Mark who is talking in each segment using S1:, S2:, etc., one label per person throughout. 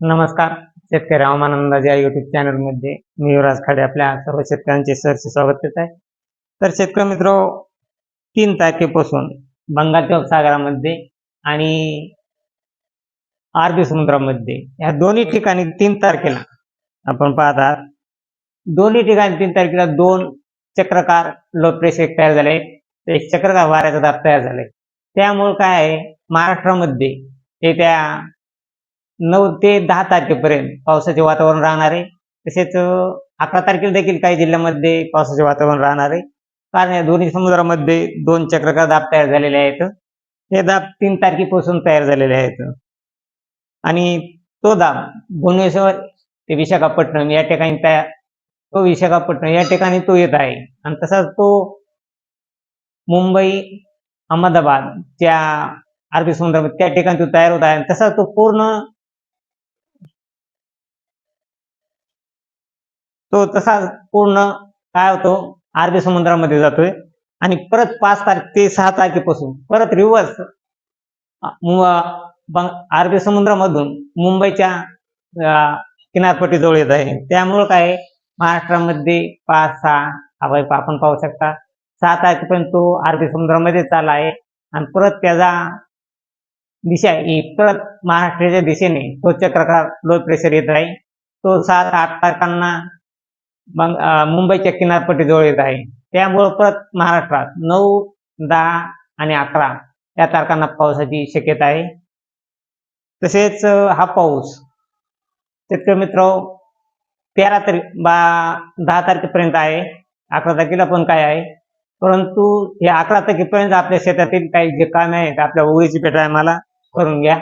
S1: नमस्कार. शेतकरी हवामान अंदाज या युट्यूब चॅनलमध्ये मी युवराज खाडे आपल्या सर्व शेतकऱ्यांचे सरसे स्वागत करत आहे. तर शेतकरी मित्र तीन तारखेपासून बंगालच्या उपसागरामध्ये आणि अरबी समुद्रामध्ये या दोन्ही ठिकाणी तीन तारखेला आपण पाहत आहात. दोन्ही ठिकाणी तीन तारखेला दोन चक्रकार लो प्रेशर तयार झाले. एक चक्रकार वाऱ्याचा दाब तयार झाले. त्यामुळे काय आहे? महाराष्ट्रामध्ये येत्या नऊ ते दहा तारखेपर्यंत पावसाचे वातावरण राहणार आहे. तसेच अकरा तारखेला देखील काही जिल्ह्यामध्ये पावसाचे वातावरण राहणार आहे. कारण या दोन्ही समुद्रामध्ये दोन चक्रकार दाब तयार झालेले आहेत. हे दाब तीन तारखेपासून तयार झालेले आहेत. आणि तो दाब भुवनेश्वर ते विशाखापट्टणम या ठिकाणी तयार तो विशाखापट्टणम या ठिकाणी तो येत आहे. आणि तसाच तो मुंबई अहमदाबाद त्या अरबी समुद्रामध्ये त्या ठिकाणी तो तयार होत आहे. आणि तो पूर्ण तो तसा पूर्ण काय होतो? अरबी समुद्रामध्ये जातोय. आणि परत पाच तारीख ते सहा तारखेपासून परत रिव्हर्स अरबी समुद्रामधून मुंबईच्या किनारपट्टीजवळ येत आहे. त्यामुळं काय महाराष्ट्रामध्ये पाच सहा हवाई आपण पाहू शकता. सहा तारखेपर्यंत तो अरबी समुद्रामध्ये चालला आहे. आणि परत त्याचा दिशा ही परत महाराष्ट्राच्या दिशेने तो चक्रकार लो प्रेशर येत आहे. तो सात आठ तारखांना मुंबईच्या किनारपट्टीजवळ येत आहे. त्यामुळं परत महाराष्ट्रात नऊ दहा आणि अकरा या तारखांना पावसाची शक्यता आहे. तसेच हा पाऊस शेतकरी मित्र तेरा तारीख बा दहा तारखेपर्यंत आहे. अकरा तारखेला पण काय आहे? परंतु हे अकरा तारखेपर्यंत आपल्या शेतातील काही जे कामे आहेत आपल्या ओळीची पेटा मला करून घ्या.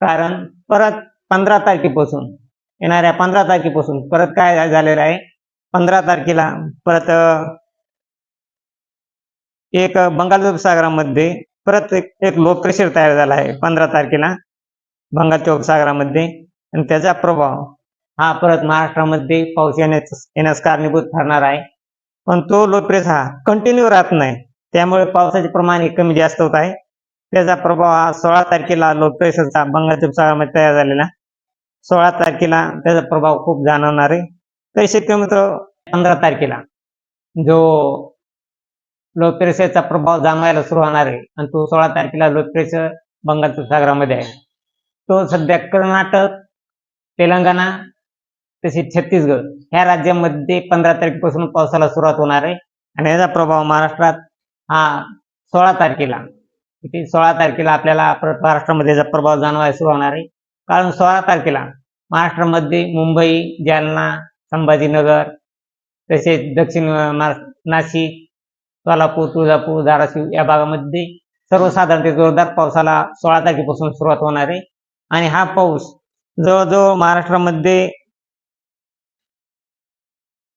S1: कारण परत पंधरा तारखेपासून येणाऱ्या पंधरा तारखेपासून परत काय झालेलं आहे? पंधरा तारखेला परत एक बंगाल उपसागरामध्ये परत एक एक लो प्रेशर तयार झाला आहे पंधरा तारखेला बंगालच्या उपसागरामध्ये. आणि त्याचा प्रभाव हा परत महाराष्ट्रामध्ये पाऊस येण्यास येण्यास कारणीभूत ठरणार आहे. पण तो लो प्रेशर हा कंटिन्यू राहत नाही. त्यामुळे पावसाचे प्रमाण हे कमी जास्त होत आहे. त्याचा प्रभाव हा सोळा तारखेला लो प्रेशरचा बंगालच्या उपसागरामध्ये तयार झालेला. सोळा तारखेला त्याचा प्रभाव खूप जाणवणार आहे. तर शेतकरी मित्र पंधरा तारखेला जो लो प्रेशरचा प्रभाव जाणवायला सुरू होणार आहे आणि तो सोळा तारखेला लो प्रेशर बंगालच्या सागरामध्ये आहे. तो सध्या कर्नाटक तेलंगणा तसेच छत्तीसगड ह्या राज्यामध्ये पंधरा तारखेपासून पावसाला सुरुवात होणार आहे. आणि याचा प्रभाव महाराष्ट्रात हा सोळा तारखेला किती सोळा तारखेला आपल्याला महाराष्ट्रामध्ये याचा प्रभाव जाणवायला सुरू होणार आहे. कारण सोळा तारखेला महाराष्ट्रामध्ये मुंबई जालना संभाजीनगर तसेच दक्षिण नाशिक सोलापूर तुळजापूर धाराशिव या भागामध्ये सर्वसाधारणते जोरदार पावसाला सोळा तारखेपासून सुरुवात होणार आहे. आणि हा पाऊस जवळजवळ महाराष्ट्रामध्ये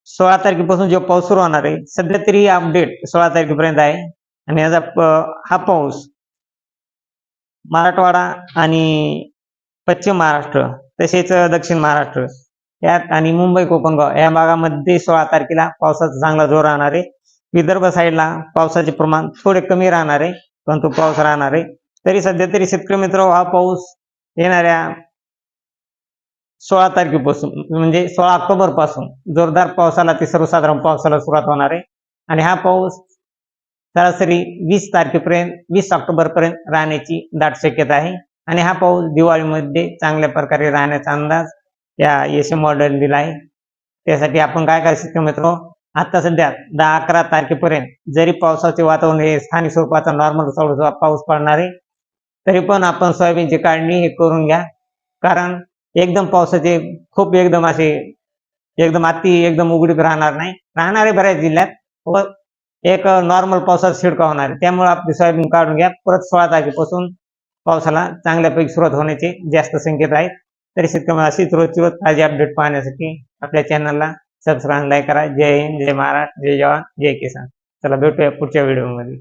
S1: सोळा तारखेपासून जो पाऊस सुरू होणार आहे सध्या तरी अपडेट सोळा तारखेपर्यंत आहे. आणि याचा हा पाऊस मराठवाडा आणि पश्चिम महाराष्ट्र तसेच दक्षिण महाराष्ट्र यात आणि मुंबई कोकण या भागामध्ये सोळा तारखेला पावसाचा चांगला जोर राहणार आहे. विदर्भ साईडला पावसाचे प्रमाण थोडे कमी राहणार आहे परंतु पाऊस राहणार आहे. तरी सध्या तरी शेतकरी मित्र हा पाऊस येणाऱ्या सोळा तारखेपासून म्हणजे सोळा ऑक्टोबरपासून जोरदार पावसाला ते सर्वसाधारण पावसाला सुरुवात होणार आहे. आणि हा पाऊस सरासरी वीस तारखेपर्यंत वीस ऑक्टोबर पर्यंत राहण्याची दाट शक्यता आहे. आणि हा पाऊस दिवाळीमध्ये चांगल्या प्रकारे राहण्याचा अंदाज या एसी मॉडेल दिला आहे. त्यासाठी आपण काय करू शकतो मित्र? आता सध्या दहा अकरा तारखेपर्यंत जरी पावसाचे वातावरण हे स्थानिक स्वरूपाचा नॉर्मल थोडंसं पाऊस पडणार आहे तरी पण आपण सोयाबीनची काढणी हे करून घ्या. कारण एकदम पावसाचे खूप एकदम असे एकदम अति एकदम उघडीत राहणार नाही. राहणार आहे बऱ्याच जिल्ह्यात व एक नॉर्मल पावसात शिडका होणार आहे. त्यामुळे आपली सोयाबीन काढून घ्या. परत सोळा तारखेपासून पावसाला चांगल्यापैकी सुरुवात होण्याचे जास्त संकेत आहेत. तरी शेतकरी अशीच रोजची रोज ताजी अपडेट पाहण्यासाठी आपल्या चॅनलला सबस्क्राईब लाईक करा. जय हिंद जय महाराष्ट्र जय जवान जय किसान. चला भेटूया पुढच्या व्हिडिओमध्ये